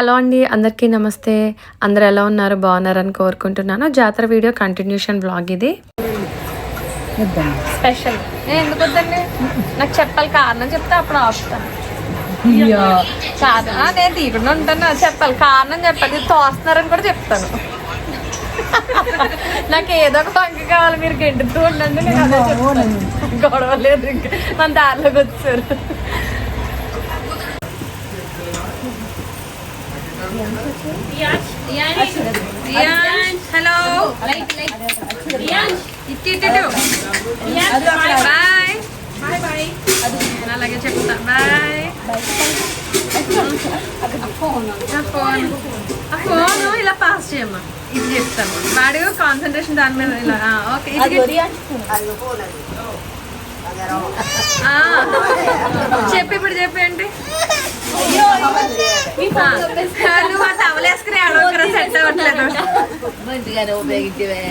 Hello అండి అందరికీ నమస్తే. అందరు ఎలా ఉన్నారు? బాగున్నారని కోరుకుంటున్నాను. జాతర వీడియో కంటిన్యూషన్ బ్లాగ్ ఇది. స్పెషల్. ఎందుకు వద్దండి? నాకు చెప్పాలి కారణం చెప్తే అప్పుడు ఆపుతాను. ఆ, నేను తీయకుండా ఉంటాను. చెప్పాలి కారణం చెప్పాలి. తోస్తున్నారని కూడా చెప్తాను. నాకు ఏదో ఒక పంక కావాలి. మీరు గెంటుతూ ఉండండి. నేను అదే చెప్తాను. గొడవ లేదు ఇంకా. మన దారిలోకి వచ్చారు. హలో బాయ్ అలాగే చెప్తా బాయ్ ఫోన్ ఇలా పాస్ చేయమ్మా ఇది చెప్తాను వాడు కాన్సన్ట్రేషన్ దాని మీద ఇలా ఓకే ఇది చెప్పి. ఇప్పుడు చెప్పేయండి నువ్వు ఆ టవల్ వేసుకుని ఆడొక్కరా సెట్ అవ్వట్లేదు మంచిగానే ఉపయోగించవే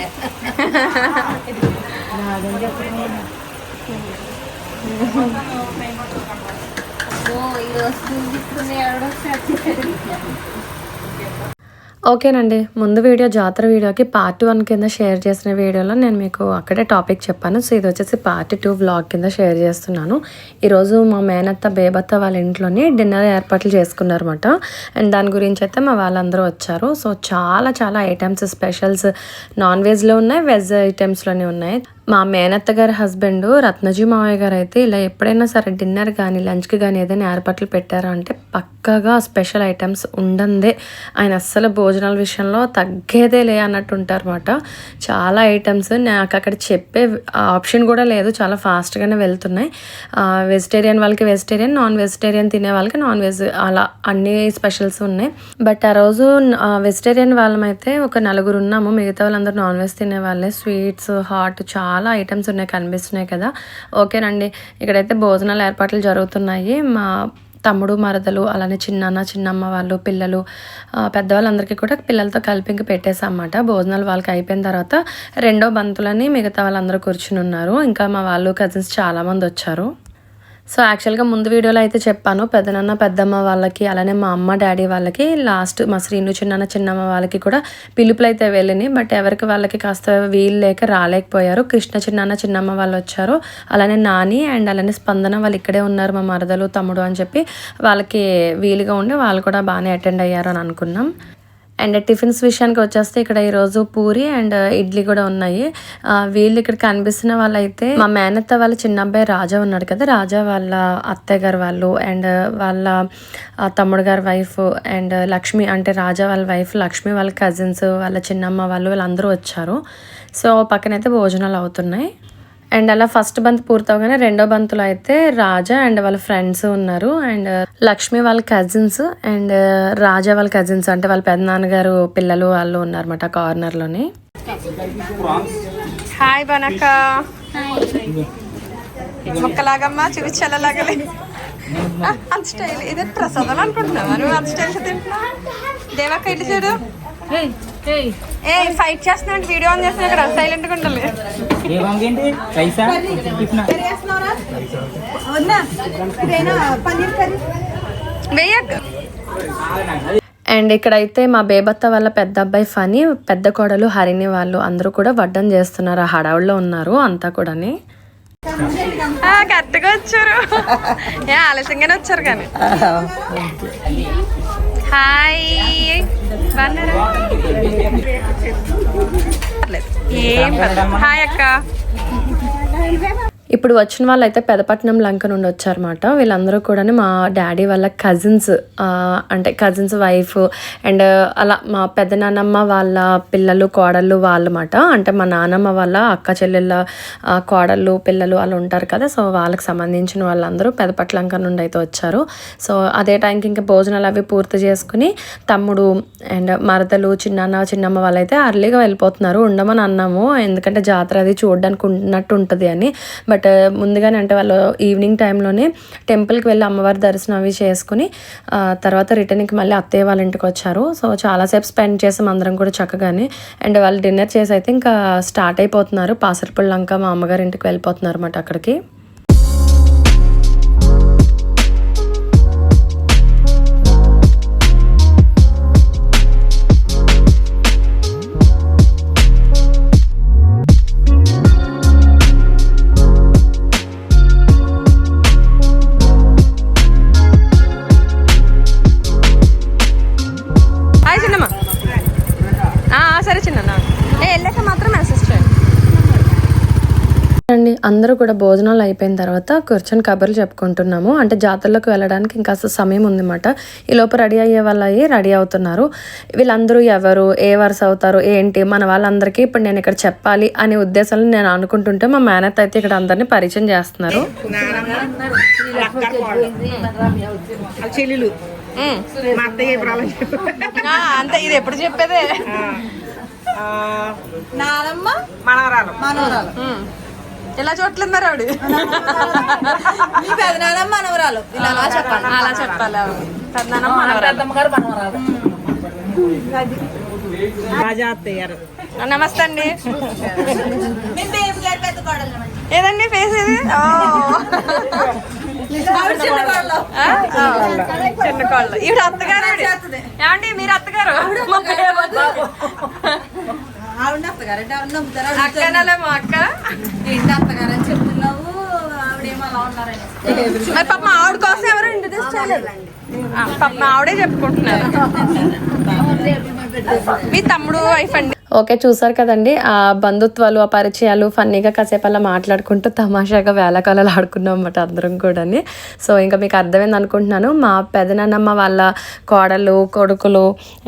ఈరోజు తీసుకునే ఓకేనండి. ముందు వీడియో జాతర వీడియోకి పార్ట్ వన్ కింద షేర్ చేసిన వీడియోలో నేను మీకు అక్కడే టాపిక్ చెప్పాను. సో ఇది వచ్చేసి పార్ట్ టూ బ్లాగ్ కింద షేర్ చేస్తున్నాను. ఈరోజు మా మేనత్త బేబత్త వాళ్ళ ఇంట్లోని డిన్నర్ ఏర్పాట్లు చేసుకున్నారన్నమాట. అండ్ దాని గురించి అయితే మా వాళ్ళందరూ వచ్చారు. సో చాలా చాలా ఐటమ్స్ స్పెషల్స్ నాన్ వెజ్లో ఉన్నాయి వెజ్ ఐటమ్స్లోనే ఉన్నాయి. మా మేనత్త గారి హస్బెండ్ రత్నజీ మావయ్య గారు అయితే ఇలా ఎప్పుడైనా సరే డిన్నర్ కానీ లంచ్కి కానీ ఏదైనా ఏర్పాట్లు పెట్టారా అంటే పక్కాగా స్పెషల్ ఐటమ్స్ ఉండందే. ఆయన అస్సలు భోజనాల విషయంలో తగ్గేదే లే అన్నట్టు ఉంటారన్నమాట చాలా ఐటమ్స్ నాకు అక్కడ చెప్పే ఆప్షన్ కూడా లేదు. చాలా ఫాస్ట్గానే వెళ్తున్నాయి. వెజిటేరియన్ వాళ్ళకి వెజిటేరియన్ నాన్ వెజిటేరియన్ తినే వాళ్ళకి నాన్ వెజ్ అలా అన్ని స్పెషల్స్ ఉన్నాయి. బట్ ఆ రోజు వెజిటేరియన్ వాళ్ళమైతే ఒక నలుగురు ఉన్నాము. మిగతా వాళ్ళందరూ నాన్ వెజ్ తినే వాళ్ళే. స్వీట్స్ హాట్ చాలా ఐటమ్స్ ఉన్నాయి కనిపిస్తున్నాయి కదా. ఓకేనండి ఇక్కడైతే భోజనాలు ఏర్పాట్లు జరుగుతున్నాయి. మా తమ్ముడు మరదలు అలానే చిన్నాన్న చిన్నమ్మ వాళ్ళు పిల్లలు పెద్దవాళ్ళందరికీ కూడా పిల్లలతో కలిపి ఇంక పెట్టేసామన్నమాట భోజనాలు వాళ్ళకి అయిపోయిన తర్వాత రెండో బంతులని మిగతా వాళ్ళందరూ కూర్చుని ఉన్నారు. ఇంకా మా వాళ్ళు కజిన్స్ చాలామంది వచ్చారు. సో యాక్చువల్గా ముందు వీడియోలో అయితే చెప్పాను పెద్దనాన్న పెద్దమ్మ వాళ్ళకి అలానే మా అమ్మ డాడీ వాళ్ళకి లాస్ట్ మా శ్రీను చిన్నన్న చిన్నమ్మ వాళ్ళకి కూడా పిలుపులు అయితే వెళ్ళినాయి. బట్ ఎవరికి వాళ్ళకి కాస్త వీలు లేక రాలేకపోయారు. కృష్ణ చిన్నన్న చిన్నమ్మ వాళ్ళు వచ్చారు. అలానే నాని అండ్ అలానే స్పందన వాళ్ళు ఇక్కడే ఉన్నారు మా మరదలు తమ్ముడు అని చెప్పి వాళ్ళకి వీలుగా ఉండి వాళ్ళు కూడా బాగానే అటెండ్ అయ్యారు అని అనుకున్నాం. అండ్ టిఫిన్స్ విషయానికి వచ్చేస్తే ఇక్కడ ఈరోజు పూరి అండ్ ఇడ్లీ కూడా ఉన్నాయి. వీళ్ళు ఇక్కడ కనిపిస్తున్న వాళ్ళైతే మా మేనత్త వాళ్ళ చిన్న అబ్బాయి రాజా ఉన్నాడు కదా. రాజా వాళ్ళ అత్తయ్య గారు వాళ్ళు అండ్ వాళ్ళ తమ్ముడు గారి వైఫ్ అండ్ లక్ష్మి అంటే రాజా వాళ్ళ వైఫ్ లక్ష్మి వాళ్ళ కజిన్స్ వాళ్ళ చిన్నమ్మ వాళ్ళు వీళ్ళందరూ వచ్చారు. సో పక్కనైతే భోజనాలు అవుతున్నాయి. అండ్ అలా ఫస్ట్ బంత్ పూర్తవగానే రెండో బంతులో అయితే రాజా అండ్ వాళ్ళ ఫ్రెండ్స్ ఉన్నారు. అండ్ లక్ష్మి వాళ్ళ కజిన్స్ అండ్ రాజా వాళ్ళ కజిన్స్ అంటే వాళ్ళ పెద్దనాన్నగారు పిల్లలు వాళ్ళు ఉన్నారన్నమాట కార్నర్లోని. హాయ్ బనక మొక్కలాగమ్మా చూపించాలలాగలే. అంత స్టైల్ ఇదే ప్రసాదాలు అనుకుంటున్నావా? నువ్వు అంత స్టైల్ తింటున్నా దేవక్క ఇటు చూడు. ఏ ఫైట్ చేస్తున్నా వీడియో ఆన్ చేస్తున్నా ఇక్కడ సైలెంట్గా ఉండాలి. ఏ వంగేంటి రైసా? టిఫినా? వేయక్ అండ్ ఇక్కడైతే మా బేబత్త వాళ్ళ పెద్ద అబ్బాయి ఫనీ పెద్ద కోడలు హరిణి వాళ్ళు అందరూ కూడా వడ్డం చేస్తున్నారు ఆ హడావుల్లో ఉన్నారు అంతా కూడాని. కరెక్ట్గా వచ్చారు. ఏ ఆలస్యంగానే వచ్చారు కానీ. హాయ్. ఏం. హాయ్ అక్క. ఇప్పుడు వచ్చిన వాళ్ళు అయితే పెదపట్నం లంక నుండి వచ్చారన్నమాట. వీళ్ళందరూ కూడా మా డాడీ వాళ్ళ కజిన్స్ అంటే కజిన్స్ వైఫ్ అండ్ అలా మా పెద్దనాన్నమ్మ వాళ్ళ పిల్లలు కోడళ్ళు వాళ్ళమాట అంటే మా నాన్నమ్మ వాళ్ళ అక్క చెల్లెళ్ళ కోడళ్ళు పిల్లలు వాళ్ళు ఉంటారు కదా. సో వాళ్ళకి సంబంధించిన వాళ్ళందరూ పెదపట్ల లంక నుండి అయితే వచ్చారు. సో అదే టైంకి ఇంకా భోజనాలు అవి పూర్తి చేసుకుని తమ్ముడు అండ్ మరదలు చిన్నాన్న చిన్నమ్మ వాళ్ళైతే అర్లీగా వెళ్ళిపోతున్నారు. ఉండమని అన్నాము. ఎందుకంటే జాతర అది చూడడానికి ఉన్నట్టు ఉంటుంది అని. బట్ బట్ uh, ముందుగానే అంటే వాళ్ళు ఈవినింగ్ టైంలోనే టెంపుల్కి వెళ్ళి అమ్మవారి దర్శనం అవి చేసుకుని తర్వాత రిటర్న్కి మళ్ళీ అత్తయ్య వాళ్ళ ఇంటికి వచ్చారు. సో చాలాసేపు స్పెండ్ చేసాం అందరం కూడా చక్కగానే. అండ్ వాళ్ళు డిన్నర్ చేసి అయితే ఇంకా స్టార్ట్ అయిపోతున్నారు. పాసరపల్లి లంక మా అమ్మగారి ఇంటికి వెళ్ళిపోతున్నారు అన్నమాట అక్కడికి. అందరూ కూడా భోజనాలు అయిపోయిన తర్వాత కూర్చొని కబుర్లు చెప్పుకుంటున్నాము. అంటే జాతరలోకి వెళ్ళడానికి ఇంకా అసలు సమయం ఉందన్నమాట. ఈ లోపు రెడీ అయ్యే వాళ్ళు అయ్యి రెడీ అవుతున్నారు. వీళ్ళందరూ ఎవరు ఏ వరుస అవుతారు ఏంటి మన వాళ్ళందరికీ ఇప్పుడు నేను ఇక్కడ చెప్పాలి అనే ఉద్దేశాలు నేను అనుకుంటుంటే మా మేనత్ అయితే ఇక్కడ అందరినీ పరిచయం చేస్తున్నారు. అంతే ఇది ఎప్పుడు చెప్పేదే? ఆ, మనవరాలు. మనవరాలు. ఇలా చూడలేదు మరి ఆవిడ? మీ పెదనాన్నమ్మ మనవరాలు. ఇలా అలా చెప్పాలి. అలా చెప్పాలి ఆవిడ. పెద్దనాన్నమ్మ మనవరాలు. గారు నమస్తే అండి. గారి ఏదండి ఫేస్ ఇది. చిన్న కోళ్ళు ఈవిడ అత్తగారు. ఏమండి మీరు అత్తగారు. ఆవిడ అత్తగారు అంటే ఆవిడ నమ్ముతారు. అక్కనలే మా అక్క? ఏంటి అత్తగారు అని చెప్తున్నావు? ఆవిడేమో అలా ఉన్నారని. మరి పాప ఆవిడ కోసం ఎవరు ఇంట్రడ్యూస్ పాప ఆవిడే చెప్పుకుంటున్నారు. మీ తమ్ముడు వైఫ్ అండి? ఓకే చూసారు కదండి. ఆ బంధుత్వాలు ఆ పరిచయాలు ఫన్నీగా కాసేపు అలా మాట్లాడుకుంటూ తమాషాగా వేలకాలాలు ఆడుకున్నాం అన్నమాట అందరం కూడాని. సో ఇంకా మీకు అర్థమైంది అనుకుంటున్నాను. మా పెదనాన్నమ్మ వాళ్ళ కోడలు కొడుకులు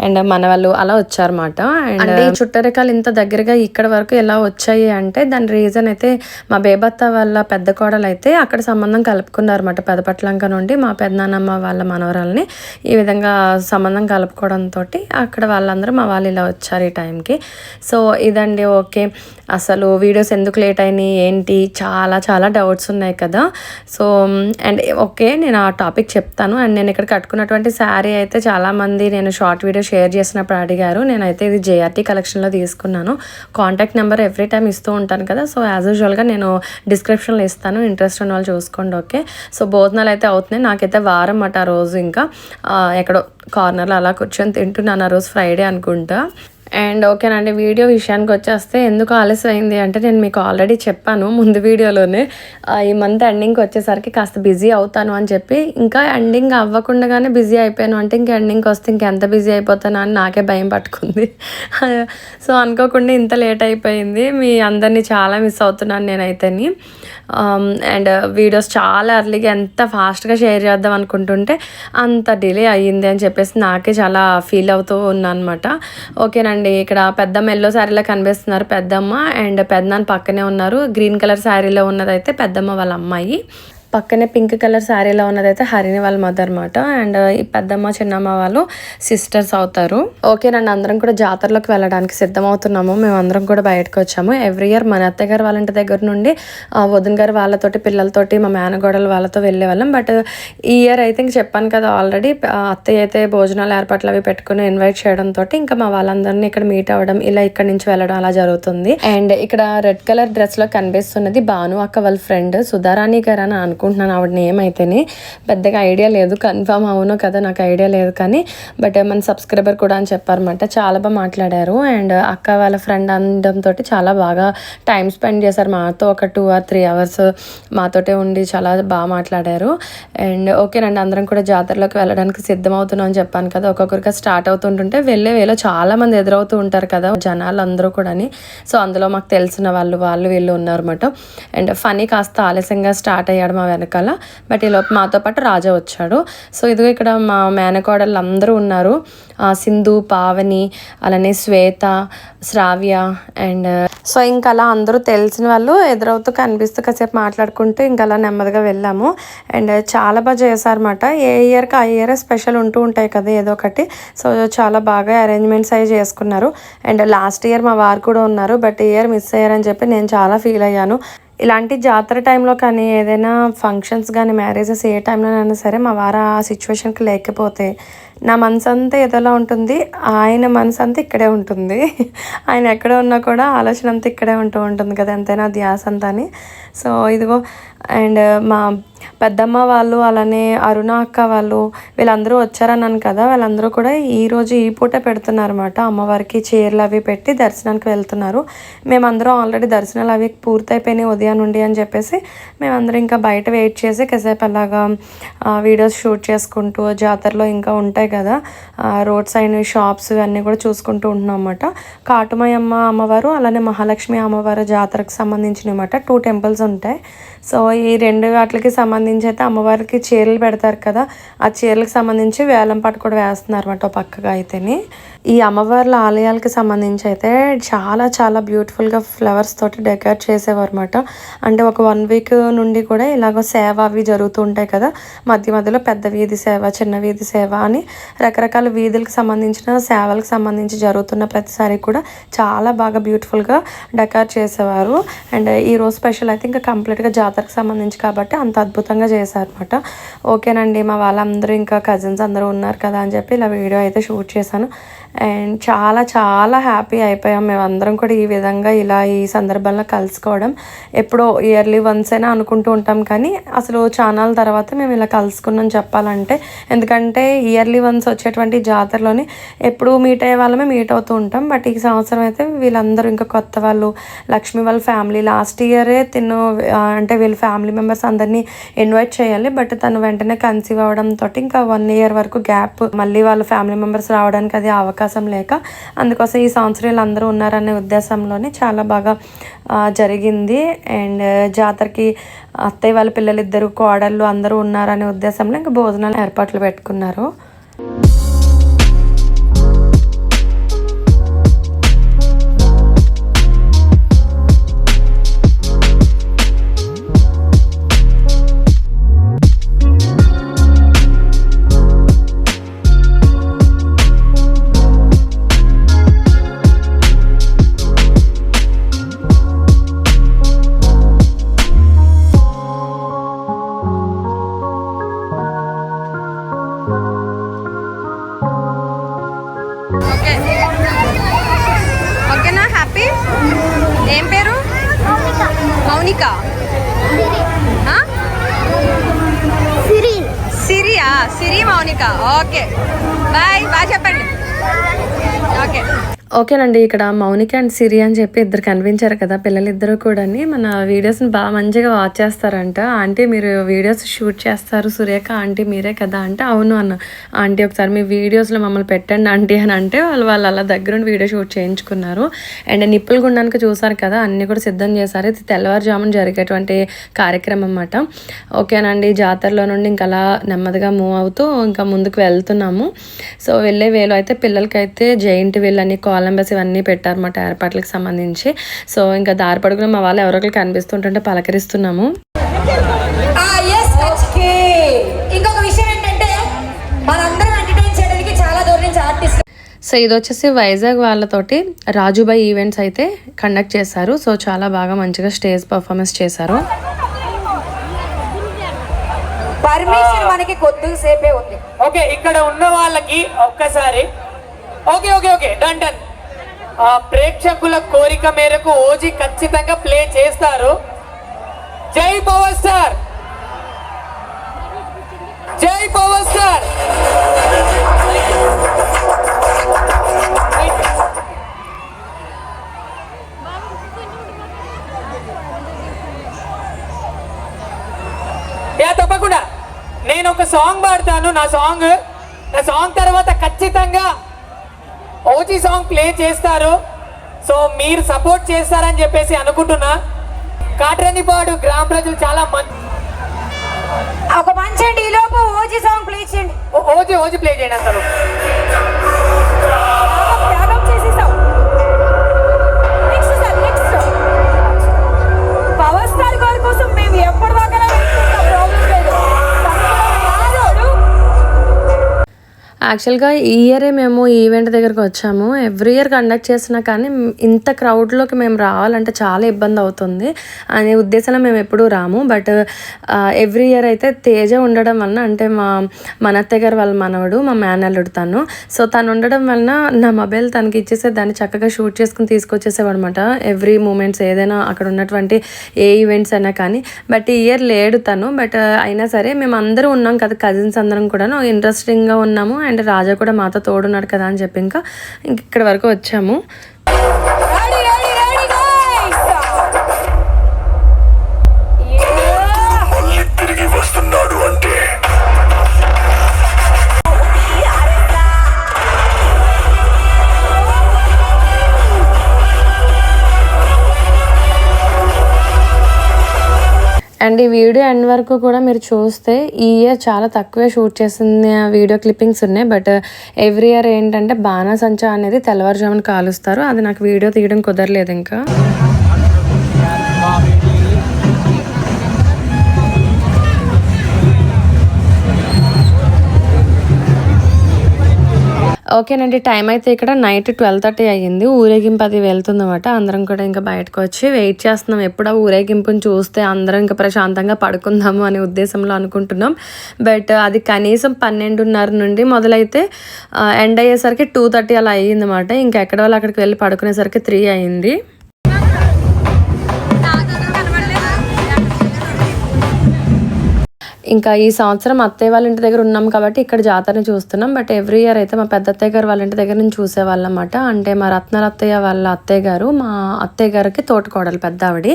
అండ్ మనవాళ్ళు అలా వచ్చారన్నమాట. అండ్ ఈ చుట్టరికాలు ఇంత దగ్గరగా ఇక్కడ వరకు ఎలా వచ్చాయి అంటే దాని రీజన్ అయితే మా బేబత్త వాళ్ళ పెద్ద కోడలు అయితే అక్కడ సంబంధం కలుపుకున్నారన్నమాట పెదపట్లంక నుండి. మా పెదనాన్నమ్మ వాళ్ళ మనవరాల్ని ఈ విధంగా సంబంధం కలుపుకోవడంతో అక్కడ వాళ్ళందరూ మా వాళ్ళు ఇలా వచ్చారు ఈ టైంకి సో ఇదండి ఓకే. అసలు వీడియోస్ ఎందుకు లేట్ అయినాయి ఏంటి? చాలా చాలా డౌట్స్ ఉన్నాయి కదా. సో అండ్ ఓకే నేను ఆ టాపిక్ చెప్తాను. అండ్ నేను ఇక్కడ కట్టుకున్నటువంటి శారీ అయితే చాలామంది నేను షార్ట్ వీడియో షేర్ చేసినప్పుడు అడిగారు. నేనైతే ఇది జేఆర్టీ కలెక్షన్లో తీసుకున్నాను. కాంటాక్ట్ నెంబర్ ఎవ్రీ టైం ఇస్తూ ఉంటాను కదా. సో యాజ్ యూజువల్గా నేను డిస్క్రిప్షన్లో ఇస్తాను. ఇంట్రెస్ట్ ఉన్న వాళ్ళు చూసుకోండి ఓకే. సో భోజనాలు అయితే అవుతున్నాయి. నాకైతే వారం అట ఆ రోజు ఇంకా ఎక్కడో కార్నర్లో అలా కూర్చొని తింటున్నాను ఆ రోజు ఫ్రైడే అనుకుంటా. అండ్ ఓకేనండి వీడియో విషయానికి వచ్చేస్తే ఎందుకు ఆలస్యం అయింది అంటే నేను మీకు ఆల్రెడీ చెప్పాను ముందు వీడియోలోనే ఈ మంత్ ఎండింగ్కి వచ్చేసరికి కాస్త బిజీ అవుతాను అని చెప్పి ఇంకా ఎండింగ్ అవ్వకుండానే బిజీ అయిపోయాను అంటే ఇంక ఎండింగ్కి వస్తే ఇంకెంత బిజీ అయిపోతాను అని నాకే భయం పట్టుకుంది. సో అనుకోకుండా ఇంత లేట్ అయిపోయింది మీ అందరినీ చాలా మిస్ అవుతున్నాను నేనైతేని. అండ్ వీడియోస్ చాలా అర్లీగా ఎంత ఫాస్ట్గా షేర్ చేద్దాం అనుకుంటుంటే అంత డిలే అయ్యింది అని చెప్పేసి నాకే చాలా ఫీల్ అవుతూ ఉన్నాను అనమాట ఓకేనండి ఇక్కడ పెద్దమ్మ ఎల్లో శారీలో కనిపిస్తున్నారు పెద్దమ్మ. అండ్ పెద్దనాన్న పక్కనే ఉన్నారు. గ్రీన్ కలర్ శారీలో ఉన్నదైతే పెద్దమ్మ వాళ్ళ అమ్మాయి. పక్కనే పింక్ కలర్ శారీలో ఉన్నదైతే హరిణి వాళ్ళ మదర్ అనమాట అండ్ ఈ పెద్దమ్మ చిన్నమ్మ వాళ్ళు సిస్టర్స్ అవుతారు. ఓకే నన్ను అందరం కూడా జాతరలోకి వెళ్ళడానికి సిద్ధమవుతున్నాము. మేము అందరం కూడా బయటకు వచ్చాము. ఎవ్రీ ఇయర్ మన అత్తయ్య గారు వాళ్ళ ఇంటి దగ్గర నుండి వదిన గారు వాళ్ళతోటి పిల్లలతోటి మా మేనగోడలు వాళ్ళతో వెళ్ళే వాళ్ళం బట్ ఈ ఇయర్ అయితే ఇంక చెప్పాను కదా ఆల్రెడీ అత్తయ్య అయితే భోజనాలు ఏర్పాట్లు అవి పెట్టుకుని ఇన్వైట్ చేయడంతో ఇంకా మా వాళ్ళందరినీ ఇక్కడ మీట్ అవ్వడం ఇలా ఇక్కడ నుంచి వెళ్ళడం అలా జరుగుతుంది. అండ్ ఇక్కడ రెడ్ కలర్ డ్రెస్లో కనిపిస్తున్నది భాను అక్క వాళ్ళ ఫ్రెండ్ సుధారాణి గారు అని అనుకుంటున్నాను ఆవిడ నేమ్ అయితేనే పెద్దగా ఐడియా లేదు. కన్ఫర్మ్ అవునో కదా నాకు ఐడియా లేదు కానీ. బట్ మన సబ్స్క్రైబర్ కూడా అని చెప్పారన్నమాట. చాలా బాగా మాట్లాడారు. అండ్ అక్క వాళ్ళ ఫ్రెండ్ అనడంతో చాలా బాగా టైం స్పెండ్ చేశారు. మాతో ఒక టూ ఆర్ త్రీ అవర్స్ మాతోటే ఉండి చాలా బాగా మాట్లాడారు. అండ్ ఓకేనండి అందరం కూడా జాతరలోకి వెళ్ళడానికి సిద్ధమవుతున్నాం అని చెప్పాను కదా. ఒక్కొక్కరిగా స్టార్ట్ అవుతుంటుంటే వెళ్ళే వేళ చాలా మంది ఎదురవుతూ ఉంటారు కదా జనాలు అందరూ కూడాని. సో అందులో మాకు తెలిసిన వాళ్ళు వాళ్ళు వీళ్ళు ఉన్నారన్నమాట. అండ్ ఫనీ కాస్త ఆలస్యంగా స్టార్ట్ అయ్యాడు మా వెనకాల. బట్ ఈ లోపు మాతో పాటు రాజా వచ్చాడు. సో ఇదిగో ఇక్కడ మా మేనకోడళ్ళు అందరూ ఉన్నారు. సింధు పావని అలానే శ్వేత శ్రావ్య అండ్ సో ఇంకా అలా అందరూ తెలిసిన వాళ్ళు ఎదురవుతూ కనిపిస్తూ కాసేపు మాట్లాడుకుంటూ ఇంకా అలా నెమ్మదిగా వెళ్ళాము. అండ్ చాలా బాగా చేశారన్నమాట. ఏ ఇయర్కి ఆ ఇయర్ స్పెషల్ ఉంటూ ఉంటాయి కదా ఏదో ఒకటి. సో చాలా బాగా అరేంజ్మెంట్స్ అవి చేసుకున్నారు. అండ్ లాస్ట్ ఇయర్ మా వారు కూడా ఉన్నారు. బట్ ఈ ఇయర్ మిస్ అయ్యారని చెప్పి నేను చాలా ఫీల్ అయ్యాను. ఇలాంటి జాతర టైంలో కానీ ఏదైనా ఫంక్షన్స్ కానీ మ్యారేజెస్ ఏ టైంలోనైనా సరే మా వారు ఆ సిచ్యువేషన్కి లేకపోతే నా మనసు అంతా ఏదోలా ఉంటుంది. ఆయన మనసు అంతా ఇక్కడే ఉంటుంది. ఆయన ఎక్కడ ఉన్నా కూడా ఆలోచన అంతా ఇక్కడే ఉంటూ ఉంటుంది కదా ఎంతైనా ధ్యాస అంతా అని. సో ఇదిగో అండ్ మా పెద్దమ్మ వాళ్ళు అలానే అరుణ అక్క వాళ్ళు వీళ్ళందరూ వచ్చారన్నాను కదా వాళ్ళందరూ కూడా ఈరోజు ఈ పూట పెడుతున్నారన్నమాట. అమ్మవారికి చీరలు అవి పెట్టి దర్శనానికి వెళ్తున్నారు. మేమందరం ఆల్రెడీ దర్శనాలు అవి పూర్తయిపోయినాయి ఉదయం నుండి అని చెప్పేసి మేమందరం ఇంకా బయట వెయిట్ చేసి కాసేపు అలాగా వీడియోస్ షూట్ చేసుకుంటూ జాతరలో ఇంకా ఉంటాయి కదా రోడ్ సైడ్ షాప్స్ ఇవన్నీ కూడా చూసుకుంటూ ఉంటున్నాం అన్నమాట కాటుమయమ్మ అమ్మవారు అలానే మహాలక్ష్మి అమ్మవారు జాతరకు సంబంధించినవి అన్నమాట. టూ టెంపుల్స్ ఉంటాయి. సో ఈ రెండు వాటికి సంబంధించి అయితే అమ్మవారికి చీరలు పెడతారు కదా ఆ చీరలకు సంబంధించి వేలం పాట కూడా వేస్తున్నారు అనమాట పక్కగా అయితేని. ఈ అమ్మవార్ల ఆలయాలకు సంబంధించి అయితే చాలా చాలా బ్యూటిఫుల్గా ఫ్లవర్స్ తోటి డెకరేట్ చేసేవారు అనమాట అంటే ఒక వన్ వీక్ నుండి కూడా ఇలాగ సేవ అవి జరుగుతూ ఉంటాయి కదా. మధ్య మధ్యలో పెద్ద వీధి సేవ చిన్న వీధి సేవ అని రకరకాల వీధులకు సంబంధించిన సేవలకు సంబంధించి జరుగుతున్న ప్రతిసారి కూడా చాలా బాగా బ్యూటిఫుల్గా డెకరేట్ చేసేవారు. అండ్ ఈ రోజు స్పెషల్ అయితే ఇంకా కంప్లీట్గా జాతరకు సంబంధించి కాబట్టి అంత అద్భుతంగా చేశారనమాట ఓకేనండి మా వాళ్ళందరూ ఇంకా కజిన్స్ అందరూ ఉన్నారు కదా అని చెప్పి ఇలా వీడియో అయితే షూట్ చేశాను. అండ్ చాలా చాలా హ్యాపీ అయిపోయాం. మేమందరం కూడా ఈ విధంగా ఇలా ఈ సందర్భంలో కలుసుకోవడం ఎప్పుడో ఇయర్లీ వన్స్ అయినా అనుకుంటూ ఉంటాం. కానీ అసలు ఛానల్ తర్వాత మేము ఇలా కలుసుకున్నాం చెప్పాలంటే. ఎందుకంటే ఇయర్లీ వన్స్ వచ్చేటువంటి జాతరలోని ఎప్పుడు మీట్ అయ్యే వాళ్ళమే మీట్ అవుతూ ఉంటాం. బట్ ఈ సంవత్సరం అయితే వీళ్ళందరూ ఇంకా కొత్త వాళ్ళు లక్ష్మి వాళ్ళ ఫ్యామిలీ లాస్ట్ ఇయరే తిను అంటే వీళ్ళ ఫ్యామిలీ మెంబర్స్ అందరినీ ఇన్వైట్ చేయాలి. బట్ తను వెంటనే కన్సీవ్ అవడంతో ఇంకా వన్ ఇయర్ వరకు గ్యాప్ మళ్ళీ వాళ్ళ ఫ్యామిలీ మెంబర్స్ రావడానికి అది అవకాశం లేక అందుకోసం ఈ సంవత్సరాలు అందరూ ఉన్నారనే ఉద్దేశంలోనే చాలా బాగా జరిగింది. అండ్ జాతరకి అత్తయ్య వాళ్ళ పిల్లలిద్దరు కోడళ్ళు అందరూ ఉన్నారనే ఉద్దేశంలో ఇంకా భోజనాలు ఏర్పాట్లు పెట్టుకున్నారు. ఓకేనండి ఇక్కడ మౌనిక అండ్ సిరి అని చెప్పి ఇద్దరు కనిపించారు కదా పిల్లలిద్దరూ కూడా మన వీడియోస్ని బాగా మంచిగా వాచ్ చేస్తారంట. ఆంటీ మీరు వీడియోస్ షూట్ చేస్తారు సురేఖ ఆంటీ మీరే కదా అంటే అవును అన్న. ఆంటీ ఒకసారి మీ వీడియోస్లో మమ్మల్ని పెట్టండి ఆంటీ అని అంటే వాళ్ళు వాళ్ళు అలా దగ్గరుండి వీడియో షూట్ చేయించుకున్నారు. అండ్ నిప్పులు గుండానికి చూసారు కదా అన్నీ కూడా సిద్ధం చేశారు. ఇది తెల్లవారుజామున జరిగేటువంటి కార్యక్రమం అన్నమాట. ఓకేనండి జాతరలో నుండి ఇంకా అలా నెమ్మదిగా మూవ్ అవుతూ ఇంకా ముందుకు వెళ్తున్నాము. సో వెళ్ళే వేలో అయితే పిల్లలకైతే జైంట్ వీల్ అని కొలంబస్ ఇవన్నీ పెట్టారన్నమాట ఏర్పాట్లకు సంబంధించి. సో ఇంకా దారి పడుకుని మా వాళ్ళు ఎవరో ఒకరు కనిపిస్తుంటుంటే పలకరిస్తున్నాము. ఇంకొక విషయం ఏంటంటే మనందరం ఎంటర్టైన్ చేయడానికి చాలా దూరం నుంచి ఆర్టిస్ట్ సో ఇది వచ్చేసి వైజాగ్ వాళ్ళతోటి రాజుబాయ్ ఈవెంట్స్ అయితే కండక్ట్ చేశారు. సో చాలా బాగా మంచిగా స్టేజ్ పర్ఫార్మెన్స్ చేశారు. పర్మిషన్ మనకి కొద్దిసేపే ఉంది. ఓకే ఇక్కడ ఉన్న వాళ్ళకి ఒక్కసారి. Okay okay okay done done ప్రేక్షకుల కోరిక మేరకు ఓజీ ఖచ్చితంగా ప్లే చేస్తారు. జై పవర్ స్టార్ జై పవర్ స్టార్ తప్పకుండా. నేను ఒక సాంగ్ పాడతాను. నా సాంగ్ నా సాంగ్ తర్వాత ఖచ్చితంగా ఓజీ సాంగ్ ప్లే చేస్తారు. సో మీరు సపోర్ట్ చేస్తారని చెప్పేసి అనుకుంటున్నా. కాట్రనిపాడు గ్రామ ప్రజలు చాలా మంచి ఒక మంచి అండి ఈ లోపు ఓజీ సాంగ్ ప్లే చేయండి. ఓజీ ఓజీ ప్లే చేయండి అసలు యాక్చువల్గా ఈ ఇయరే మేము ఈవెంట్ దగ్గరకు వచ్చాము. ఎవ్రీ ఇయర్ కండక్ట్ చేసినా కానీ ఇంత క్రౌడ్లోకి మేము రావాలంటే చాలా ఇబ్బంది అవుతుంది. అనే ఉద్దేశంలో మేము ఎప్పుడూ రాము. బట్ ఎవ్రీ ఇయర్ అయితే తేజ ఉండడం వలన అంటే మా మన అత్తయ్య గారు వాళ్ళ మనవడు మా మేనల్లుడు తను. సో తను ఉండడం వలన నా మొబైల్ తనకి ఇచ్చేసే దాన్ని చక్కగా షూట్ చేసుకుని తీసుకొచ్చేసేవాడు అనమాట ఎవ్రీ మూమెంట్స్ ఏదైనా అక్కడ ఉన్నటువంటి ఏ ఈవెంట్స్ అయినా కానీ. బట్ ఈ ఇయర్ లేడు తను. బట్ అయినా సరే మేము అందరూ ఉన్నాం కదా కజిన్స్ అందరం కూడా ఇంట్రెస్టింగ్గా ఉన్నాము. అండ్ రాజా కూడా మాతో తోడున్నాడు కదా అని చెప్పి ఇంకా ఇంక ఇక్కడ వరకు వచ్చాము. అండ్ ఈ వీడియో ఎండ్ వరకు కూడా మీరు చూస్తే ఈ ఇయర్ చాలా తక్కువే షూట్ చేసిన వీడియో క్లిప్పింగ్స్ ఉన్నాయి. బట్ ఎవ్రీ ఇయర్ ఏంటంటే బాణాసంచా అనేది తెల్లవారుజామున కాలుస్తారు. అది నాకు వీడియో తీయడం కుదరలేదు ఇంకా. ఓకేనండి టైం అయితే ఇక్కడ నైట్ ట్వెల్వ్ థర్టీ అయ్యింది. ఊరేగింపు అది వెళ్తుందన్నమాట. అందరం కూడా ఇంకా బయటకు వచ్చి వెయిట్ చేస్తున్నాం. ఎప్పుడు ఆ ఊరేగింపుని చూస్తే అందరం ఇంకా ప్రశాంతంగా పడుకుందాము అనే ఉద్దేశంలో అనుకుంటున్నాం. బట్ అది కనీసం పన్నెండున్నర నుండి మొదలైతే ఎండ్ అయ్యేసరికి టూ థర్టీ అలా అయ్యిందన్నమాట. ఇంకా ఎక్కడ వాళ్ళు అక్కడికి వెళ్ళి పడుకునేసరికి త్రీ అయింది ఇంకా ఈ సంవత్సరం అత్తయ్య వాళ్ళ ఇంటి దగ్గర ఉన్నాం కాబట్టి ఇక్కడ జాతరని చూస్తున్నాం. బట్ ఎవ్రీ ఇయర్ అయితే మా పెద్ద అత్తయ్య గారు వాళ్ళ ఇంటి దగ్గర నుంచి చూసేవాళ్ళం అనమాట అంటే మా రత్నాల అత్తయ్య వాళ్ళ అత్తయ్య గారు మా అత్తయ్య గారికి తోటకోడలు పెద్ద ఆవిడ.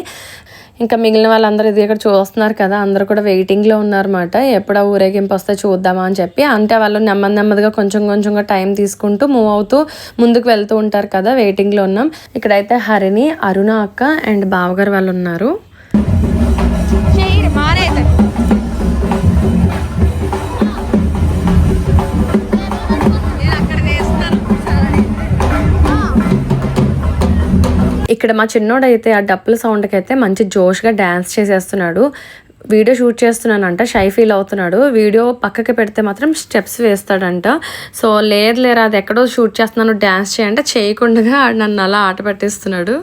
ఇంకా మిగిలిన వాళ్ళందరూ ఇది ఇక్కడ చూస్తున్నారు కదా అందరూ కూడా వెయిటింగ్లో ఉన్నారన్నమాట ఎప్పుడ ఊరేగింపు వస్తే చూద్దామా అని చెప్పి. అంటే వాళ్ళు నెమ్మది నెమ్మదిగా కొంచెం కొంచెంగా టైం తీసుకుంటూ మూవ్ అవుతూ ముందుకు వెళ్తూ ఉంటారు కదా వెయిటింగ్లో ఉన్నాం. ఇక్కడైతే హరిణి అరుణ అక్క అండ్ బావగారు వాళ్ళు ఉన్నారు. ఇక్కడ మా చిన్నోడైతే ఆ డప్పుల సౌండ్కి అయితే మంచి జోష్గా డ్యాన్స్ చేసేస్తున్నాడు. వీడియో షూట్ చేస్తున్నానంట షై ఫీల్ అవుతున్నాడు. వీడియో పక్కకి పెడితే మాత్రం స్టెప్స్ వేస్తాడంట. సో లేరు లేరు అది ఎక్కడో షూట్ చేస్తున్నాను డ్యాన్స్ చేయంటే చేయకుండా ఆడు నన్ను అలా ఆట పట్టిస్తున్నాడు.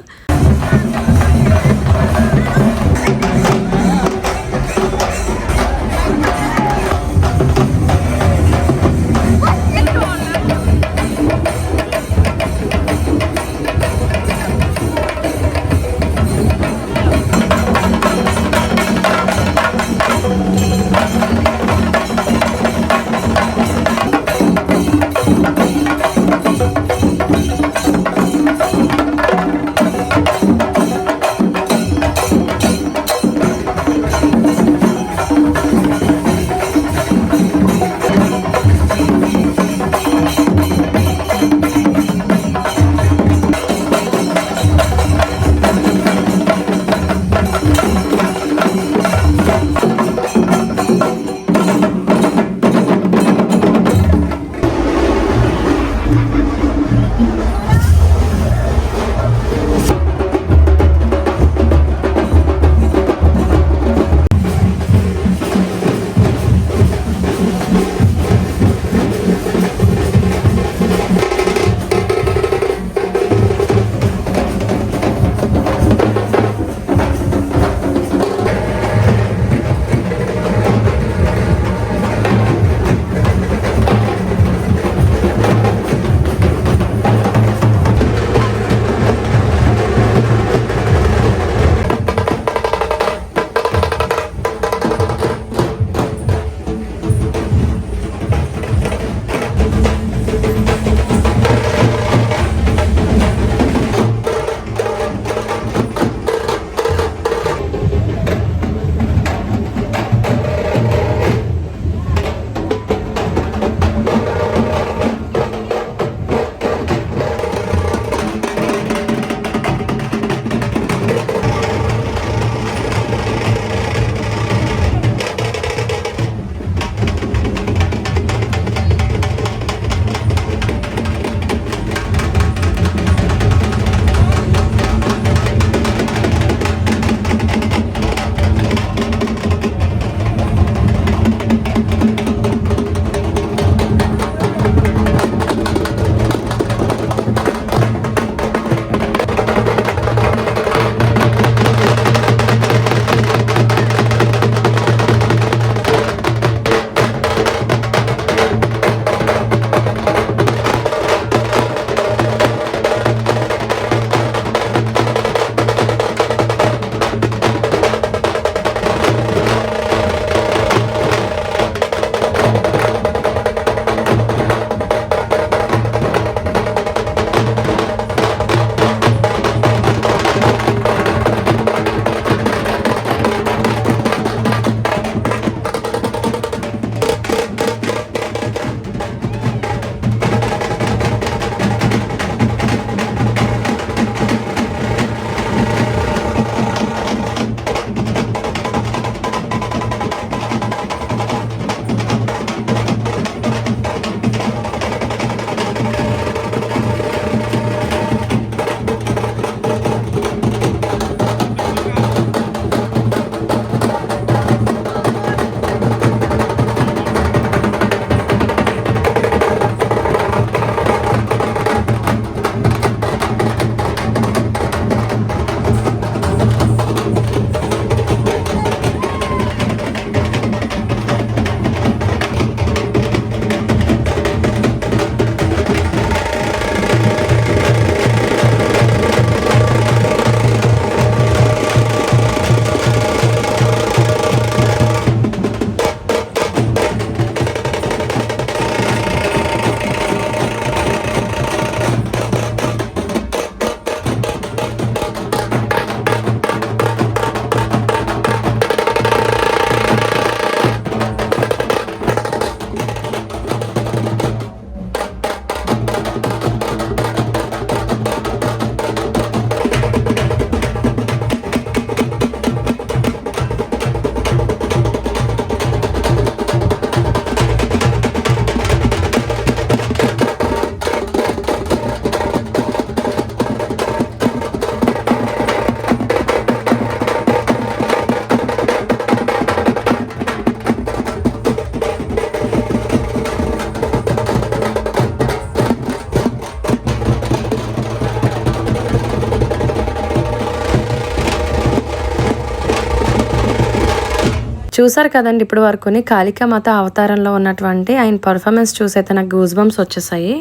చూసారు కదండి ఇప్పుడు వరకుని కాళికామాత అవతారంలో ఉన్నటువంటి ఆయన పర్ఫార్మెన్స్ చూసైతే నాకు గూజ్ బంప్స్ వచ్చేసాయి.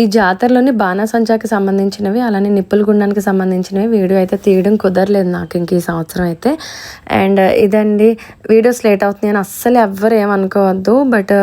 ఈ జాతరలోని బాణాసంచాకి సంబంధించినవి అలానే నిప్పుల గుండానికి సంబంధించినవి వీడియో అయితే తీయడం కుదరలేదు నాకు ఇంక ఈ సంవత్సరం అయితే. అండ్ ఇదండి వీడియోస్ లేట్ అవుతున్నాయి అని అస్సలు ఎవ్వరు ఏమనుకోవద్దు. బట్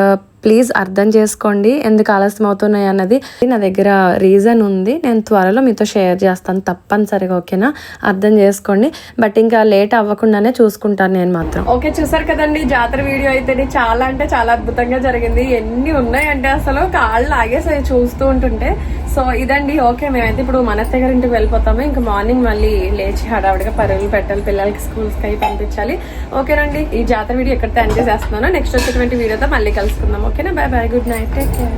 ప్లీజ్ అర్థం చేసుకోండి ఎందుకు ఆలస్యం అవుతున్నాయి అన్నది. నా దగ్గర రీజన్ ఉంది. నేను త్వరలో మీతో షేర్ చేస్తాను తప్పనిసరిగా ఓకేనా? అర్థం చేసుకోండి. బట్ ఇంకా లేట్ అవ్వకుండానే చూసుకుంటాను నేను మాత్రం. ఓకే చూసారు కదండి జాతర వీడియో అయితే చాలా అంటే చాలా అద్భుతంగా జరిగింది. ఎన్ని ఉన్నాయంటే అసలు కాళ్ళు లాగేసాయి చూస్తూ ఉంటుంటే. సో ఇదండి ఓకే మేమైతే ఇప్పుడు మనస్ దగ్గర ఇంటికి వెళ్ళిపోతాము. ఇంకా మార్నింగ్ మళ్ళీ లేచి హడావిడిగా పరుగులు పెట్టాలి పిల్లలకి స్కూల్స్కి అయి పంపించాలి. ఓకేనండి ఈ జాతర వీడియో ఎక్కడ ఎంజాయ్ చేస్తున్నానో నెక్స్ట్ వచ్చేటువంటి వీడియోతో మళ్ళీ కలుసుకుందాము. ఓకేనా bye bye good night take care